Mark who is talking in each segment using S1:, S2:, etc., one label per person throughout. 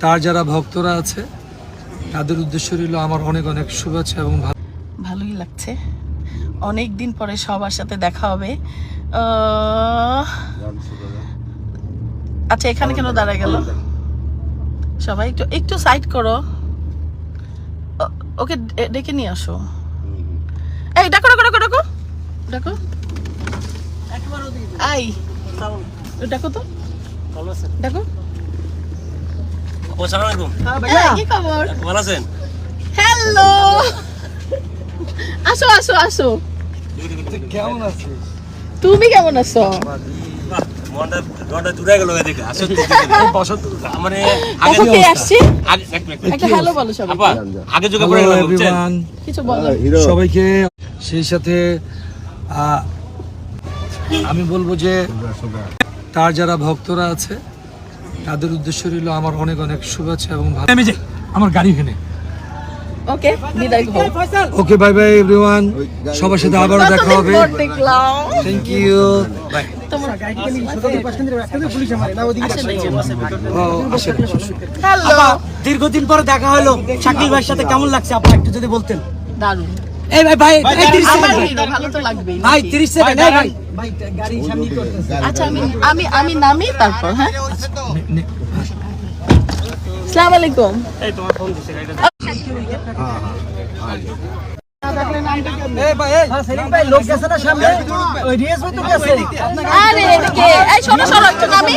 S1: তার যারা ভক্তরা আছে তাদের উদ্দেশ্য রইল আমার অনেক অনেক শুভেচ্ছা এবং
S2: ভালোই লাগছে। অনেক দিন পরে সবার সাথে দেখা হবে। আচ্ছা এখানে কেন দাঁড়া গেল? সবাই একটু একটু সাইড করো। ও- ওকে ডেকে নিয়ে আসো। এই ডাকো ডাকো ডাকো ডাকো। ডাকো। আই। ডাকো তো। ডাকো।
S3: আসসালামু আলাইকুম
S2: এই, কি খবর
S3: ভালো আছেন
S2: হ্যালো আসো আসো আসো
S1: কেমন আছিস?
S2: তুমি কেমন আছো?
S3: মনটা মনটা দূরে গেল দেখে। আসলে মানে আগে
S2: কখন আসছি?
S3: আগে এক মিনিট
S2: একটা হ্যালো বলো সবাই
S3: আগে যোগে পড়ে গেল
S2: কিছু বলো।
S1: সবাইকে সেই সাথে আহ, আমি বলব যে তার যারা ভক্তরা আছে তাদের উদ্দেশ্য রইল আমার অনেক অনেক শুভেচ্ছা এবং ভালো আমি যে আমার গাড়ি এখানে।
S2: ওকে বিদায় হও
S1: ওকে বাই বাই এভরিওয়ান সবার সাথে আবারও দেখা হবে। থ্যাংক ইউ বাই
S4: দীর্ঘদিন পরে দেখা হলো। শাকিল ভাইয়ের সাথে কেমন লাগছে? আপা একটু যদি বলতেন।
S2: দারুণ।
S4: এই ভাই ভাই এই 30
S2: আমার
S4: সেকেন্ড
S2: hero, ভালো তো লাগবেই।
S4: ভাই 30 সেকেন্ড ভাই। ভাই গাড়ি সামনে করতেছে।
S2: আচ্ছা আমি আমি আমি নামি তারপর হ্যাঁ? আসসালামু আলাইকুম।
S3: এই তোমার ফোন দিছে গাড়িটা
S4: এই ভাই এই। সেলিম ভাই লোক গেছে না সামনে? ওই রিয়াজ ভাই তো গেছে।
S2: আরে এদিকে। এই শোনো শোনো একটু নামি।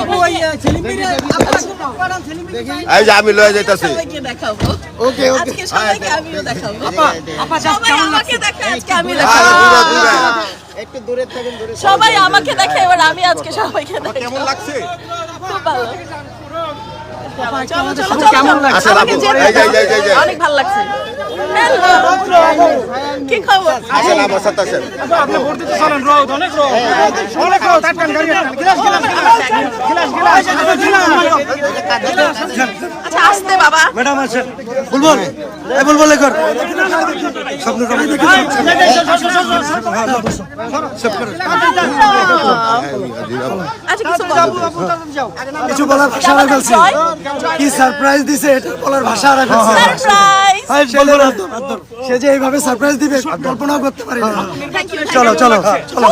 S4: আপু ওই আহ, সেলিম ভাই আপা পাঠান সেলিম ভাই
S5: এই যে আমি লয়ে যাইতাছি
S2: দেখাবো। ওকে ওকে আজকে সবাইকে দেখাবো।
S4: আপা দূরে
S2: সবাই আমাকে দেখে আজকে আমি
S5: আরে
S2: দেখাবো
S5: দূরে
S2: সবাই আমাকে দেখে এবার আমি আজকে সবাইকে দেখাবো
S5: কেমন লাগছে?
S2: খুব ভালো। চলো চলো অনেক কি আচ্ছা আসতে বাবা
S4: ম্যাডাম বুলবুল বুলবুল কর
S2: আচ্ছা কিছু বলো
S4: কিছু বলার ভাষা হারা কি সারপ্রাইজ দিছে এটা বলার ভাষা
S2: সারপ্রাইজ
S4: বলব সে যে এইভাবে সারপ্রাইজ দিবে কল্পনাও করতে পারি না।
S2: থ্যাংক ইউ
S4: চলো। চলো চলো।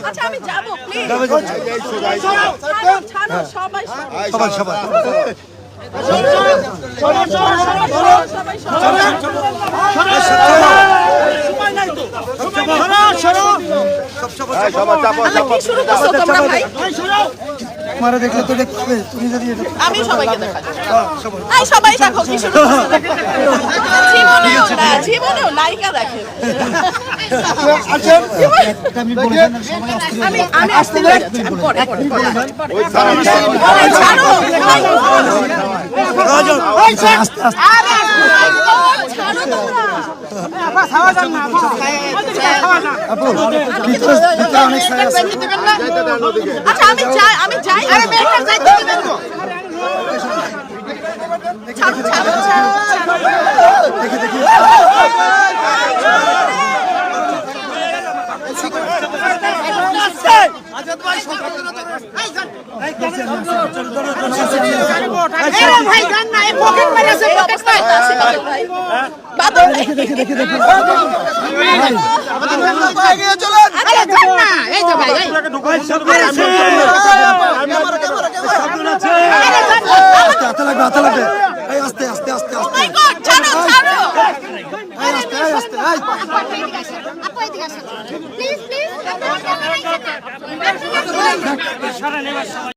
S2: আচ্ছা আমি যাব প্লিজ ছাড়ো সবাই
S4: দেখলে তো দেখতে হবে তুমি যদি
S2: আমি সবাইকে দেখাচ্ছি। সবাই। দেখো কি শুরু না জীবনেও নায়িকা দেখে
S4: আমি আসতে
S2: আমি আমি আসতে আমি পরে পরে পরে। পরে
S5: ওই ছাড়ো ছাড়ো
S2: পরে ছাড়ো
S4: আস্তে আস্তে
S2: আরে ছাড়ো তোমরা
S4: আপু ভিতরে ভিতরে অনেক সাই আছে
S2: আচ্ছা আমি যাই আমি যাই আরে মেয়েটা যাইতে দিবেন তো ছাড়ো ছাড়ো ছাড়ো
S4: দেখি দেখি
S2: ভাই জান না এই পকেট মেরেছে পকেট ভাই বাদল ভাই
S4: দেখি দেখি দেখি
S2: আরে জান না এই যে ভাই এই আরে জান না
S4: হাতে লাগবে হাতে লাগবে এই আস্তে আস্তে আস্তে আস্তে
S2: মাই গড ছাড়ো ছাড়ো
S4: এই আস্তে এই আস্তে এই
S6: প্লিজ প্লিজ